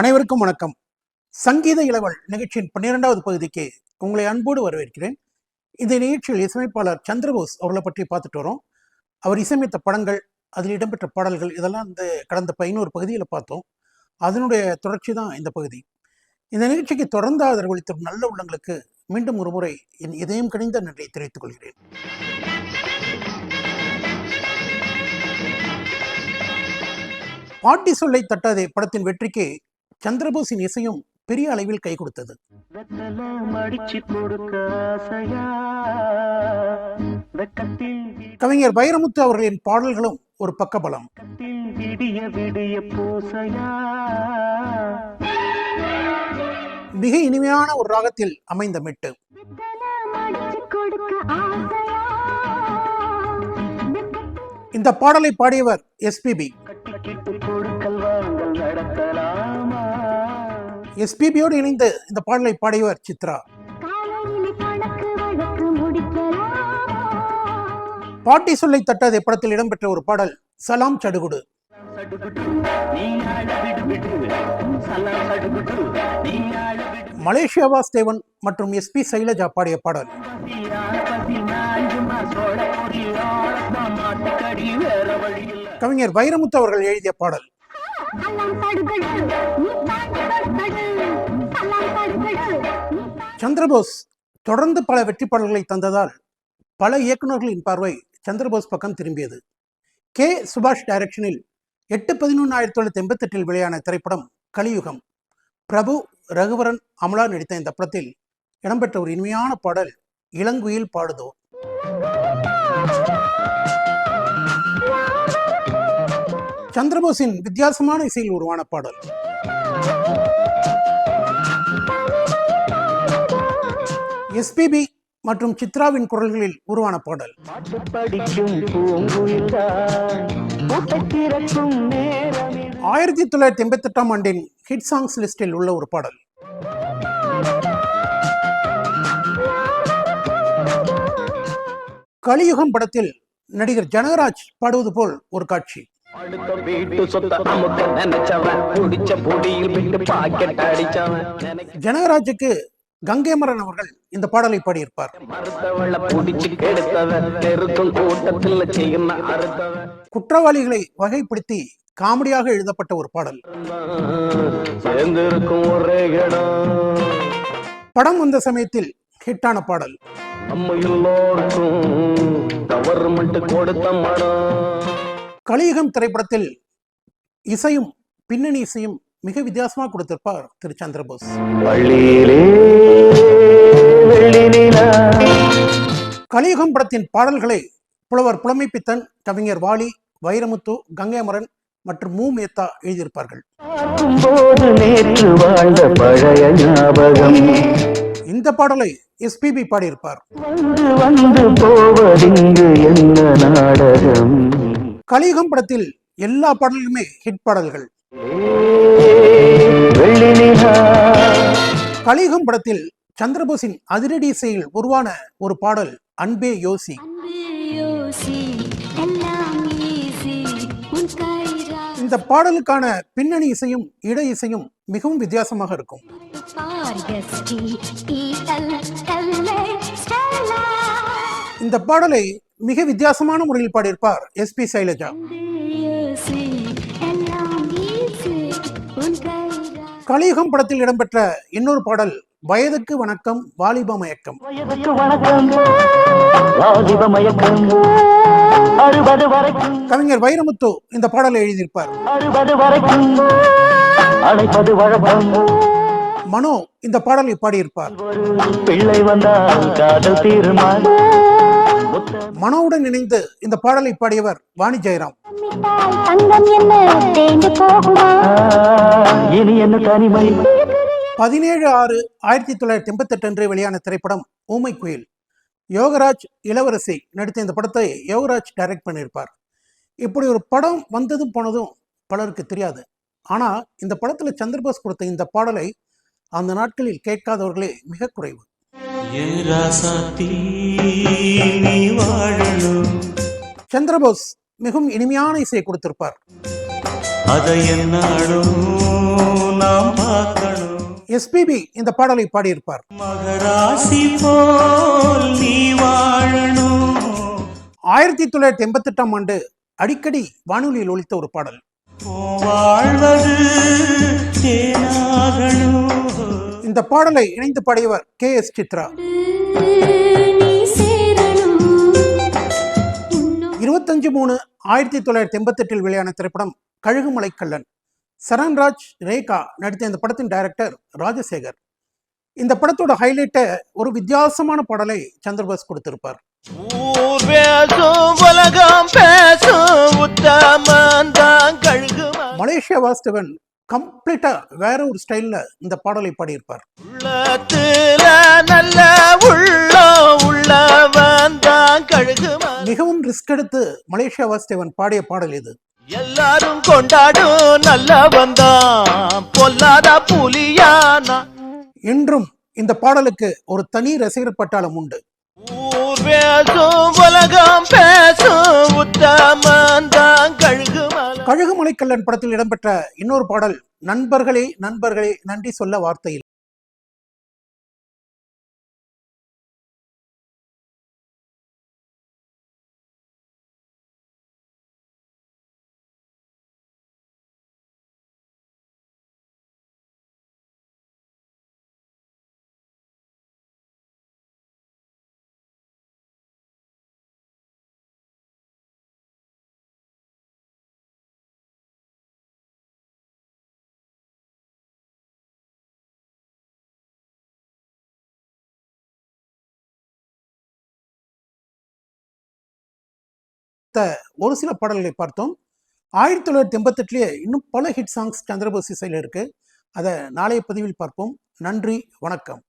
அனைவருக்கும் வணக்கம். சங்கீத இளவல் நிகழ்ச்சியின் பன்னிரெண்டாவது பகுதிக்கு உங்களை அன்போடு வரவேற்கிறேன். இந்த நிகழ்ச்சியில் இசையமைப்பாளர் சந்திரபோஸ் அவர்களை பற்றி பார்த்துட்டு வரோம். அவர் இசையமைத்த படங்கள் அதில் இடம்பெற்ற பாடல்கள் இதெல்லாம் இந்த கடந்த பதினோரு பகுதியில் பார்த்தோம். அதனுடைய தொடர்ச்சி தான் இந்த பகுதி. இந்த நிகழ்ச்சிக்கு தொடர்ந்து ஆதரவளித்த நல்ல உள்ளங்களுக்கு மீண்டும் ஒரு முறை என் இதயம் கணிந்த நன்றியை தெரிவித்துக் கொள்கிறேன். பாட்டி சொல்லை தட்டாதே படத்தின் வெற்றிக்கு சந்திரபோஸின் இசையும் பெரிய அளவில் கை கொடுத்தது. கவிஞர் பைரமுத்து அவர்களின் பாடல்களும் ஒரு பக்கபலம். விக்கத்தில் மிக இனிமையான ஒரு ராகத்தில் அமைந்த மெட்டு. இந்த பாடலை பாடியவர் எஸ்பிபி எஸ்பிபியோடு இணைந்து இந்த பாடலை பாடியவர் சித்ரா பாட்டி சொல்லை தட்டாதே படத்தில் இடம்பெற்ற ஒரு பாடல் சலாம் சடுகுடு மலேசியா வாஸ்தேவன் மற்றும் எஸ்பி சைலஜா பாடிய பாடல் கவிஞர் வைரமுத்து அவர்கள் எழுதிய பாடல் சந்திரபோஸ் தொடர்ந்து பல வெற்றி பாடல்களை தந்ததால் பல இயக்குநர்களின் பார்வை சந்திரபோஸ் பக்கம் திரும்பியது. கே. சுபாஷ் டைரக்ஷனில் எட்டு பதினொன்று ஆயிரத்தி தொள்ளாயிரத்தி எண்பத்தெட்டில் வெளியான திரைப்படம் கலியுகம். பிரபு ரகுவரன் அமலா நடித்த இந்த படத்தில் இடம்பெற்ற ஒரு இனிமையான பாடல் இளங்குயில் பாடுதோ? சந்திரபோஸின் வித்தியாசமான இசையில் உருவான பாடல். எஸ்பிபி மற்றும் சித்ராவின் குரல்களில் உருவான பாடல். ஆயிரத்தி தொள்ளாயிரத்தி எண்பத்தி எட்டாம் ஆண்டின் ஹிட் சாங்ஸ் லிஸ்டில் உள்ள ஒரு பாடல். கலியுகம் படத்தில் நடிகர் ஜனகராஜ் பாடுவது போல் ஒரு காட்சி. ஜனகராஜுக்கு கங்கைமரன் அவர்கள் இந்த பாடலை பாடியிருப்பார். குற்றவாளிகளை வகைப்படுத்தி காமெடியாக எழுதப்பட்ட ஒரு பாடல். படம் வந்த சமயத்தில் ஹிட்டான பாடல். கலியுகம் திரைப்படத்தில் இசையும் பின்னணி இசையும் மிக வித்தியாசமாக கொடுத்திருப்பார் திரு சந்திரபோஸ். கலியுகம் படத்தின் பாடல்களை புலவர் புலமைப்பித்தன் கவிஞர் வாலி வைரமுத்து கங்கைமரன் மற்றும் மு. மேத்தா எழுதியிருப்பார்கள். இந்த பாடலை எஸ்பிபி பாடியிருப்பார். கலியுகம் படத்தில் எல்லா பாடல்களுமே ஹிட் பாடல்கள். கலியுகம் படத்தில் சந்திரபோஸின் அதிரடி இசையில் உருவான ஒரு பாடல் அன்பே யோசி. அன்பு யோசி எல்லாம் ஈஸி உன் கைரா இந்த பாடலுக்கான பின்னணி இசையும் இட இசையும் மிகவும் வித்தியாசமாக இருக்கும். இந்த பாடலை மிக வித்தியாசமான முறையில் பாடியிருப்பார் எஸ்பி சைலஜா. கலியுகம் படத்தில் இடம்பெற்ற இன்னொரு பாடல் வயதுக்கு வணக்கம் வாலிப மயக்கம். கவிஞர் வைரமுத்து இந்த பாடலை எழுதியிருப்பார். மனோ இந்த பாடலை பாடியிருப்பார். ஒரு பிள்ளை வந்தால் காதல் தீர்மான். முத்த மனோவுடன் இணைந்து இந்த பாடலை பாடியவர் வாணி ஜெயராம். இனி என்ன தனிமை? பதினேழு ஆறு ஆயிரத்தி தொள்ளாயிரத்தி எண்பத்தெட்டு அன்று வெளியான திரைப்படம் ஊமை குயில் யோகராஜ் இளவரசி நடித்த இந்த படத்தை யோகராஜ் டைரக்ட் பண்ணியிருப்பார். இப்படி ஒரு படம் வந்ததும் போனதும் பலருக்கு தெரியாது. ஆனால் இந்த படத்தில் சந்திரபோஸ் கொடுத்த இந்த பாடலை அந்த நாட்களில் கேட்காதவர்களே மிக குறைவு. சந்திரபோஸ் மிகவும் இனிமையான இசையை கொடுத்திருப்பார். அதை என்னாலும் நாம் எஸ்பிபி இந்த பாடலை பாடியிருப்பார். மகராசி போல் நீ வாழணும். ஆயிரத்தி தொள்ளாயிரத்தி எண்பத்தெட்டாம் ஆண்டு அடிக்கடி வானொலியில் ஒலித்த ஒரு பாடல். வாழ்வது இந்த பாடலை இணைந்து பாடியவர் கே எஸ் சித்ரா. இருபத்தஞ்சு மூணு ஆயிரத்தி தொள்ளாயிரத்தி எண்பத்தெட்டில் வெளியான திரைப்படம் கழுகுமலை கள்ளன் சரண்ராஜ் ரேகா நடித்த இந்த படத்தின் டைரக்டர் ராஜசேகர். இந்த படத்தோட ஹைலைட்டை ஒரு வித்தியாசமான பாடலை சந்திரபாஸ் கொடுத்திருப்பார். மலேசியா வாஸ்தவன் கம்ப்ளீட்டா வேற ஒரு ஸ்டைல்ல இந்த பாடலை பாடியிருப்பார். மிகவும் ரிஸ்க் எடுத்து மலேசியா வாஸ்தவன் பாடிய பாடல் இது. எல்லாரும் கொண்டாடும் நல்லவன் தான். பொல்லாத புலியானா. இன்றும் இந்த பாடலுக்கு ஒரு தனி ரசிகர் பட்டாளம் உண்டு. ஊர் பேசும் உலகம் பேசும் உத்தமன் தான் கழுகு கழுகுமலை. கல்லன் படத்தில் இடம்பெற்ற இன்னொரு பாடல் நண்பர்களே நண்பர்களே நன்றி சொல்ல வார்த்தையில். ஒரு சில பாடல்களை பார்த்தோம். ஆயிரத்தி தொள்ளாயிரத்தி எண்பத்தெட்டுலேயே இன்னும் பல ஹிட் சாங்ஸ் சந்திரபோஸ் இசையில் இருக்குது அதை நாளைய பதிவில் பார்ப்போம். நன்றி வணக்கம்.